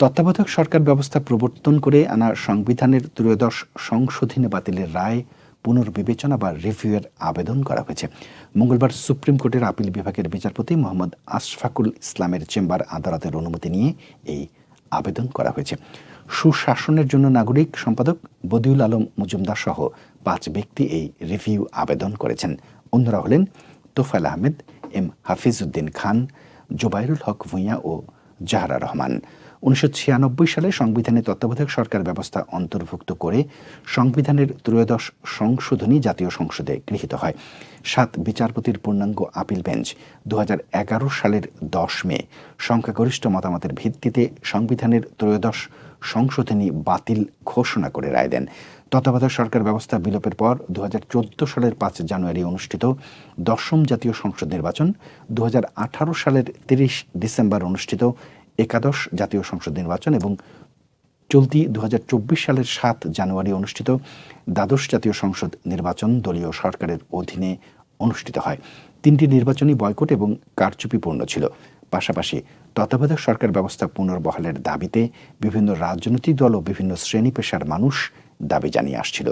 তত্ত্বাবধায়ক সরকার ব্যবস্থা প্রবর্তন করে আনা সংবিধানের ত্রয়োদশ সংশোধনী বাতিলের রায় পুনর্বিবেচনা বা রিভিউয়ের আবেদন করা হয়েছে। মঙ্গলবার সুপ্রিম কোর্টের আপিল বিভাগের বিচারপতি মোহাম্মদ আশফাকুল ইসলামের চেম্বার আদালতের অনুমতি নিয়ে এই আবেদন করা হয়েছে। সুশাসনের জন্য নাগরিক সম্পাদক বদিউল আলম মজুমদার সহ পাঁচ ব্যক্তি এই রিভিউ আবেদন করেছেন। অন্যরা হলেন তোফাল আহমেদ, এম হাফিজউদ্দিন খান, জোবাইরুল হক ভূঁইয়া ও জাহারা রহমান। উনিশশো ছিয়ানব্বই সালে সংবিধানে তত্ত্বাবধায়ক সরকার ব্যবস্থা অন্তর্ভুক্ত করে সংবিধানের ত্রয়োদশ সংশোধনী জাতীয় সংসদে গৃহীত হয়। সাত বিচারপতির পূর্ণাঙ্গ আপিল বেঞ্চ দু হাজার এগারো সালের দশ মে। সংখ্যাগরিষ্ঠ মতামতের ভিত্তিতে সংবিধানের ত্রয়োদশ সংশোধনী বাতিল ঘোষণা করে রায় দেন। তত্ত্বাবধায়ক সরকার ব্যবস্থা বিলোপের পর দু হাজার চোদ্দ সালের পাঁচ জানুয়ারি অনুষ্ঠিত দশম জাতীয় সংসদ নির্বাচন দু হাজার আঠারো সালের তিরিশ ডিসেম্বর অনুষ্ঠিত একাদশ জাতীয় সংসদ নির্বাচন এবং চলতি দু হাজার চব্বিশ সালের সাত জানুয়ারি অনুষ্ঠিত দ্বাদশ জাতীয় সংসদ নির্বাচন দলীয় সরকারের অধীনে অনুষ্ঠিত হয়। তিনটি নির্বাচনী বয়কট এবং কারচুপিপূর্ণ ছিল। পাশাপাশি তত্ত্বাবধায়ক সরকার ব্যবস্থা পুনর্বহালের দাবিতে বিভিন্ন রাজনৈতিক দল ও বিভিন্ন শ্রেণি পেশার মানুষ দাবি জানিয়ে আসছিল।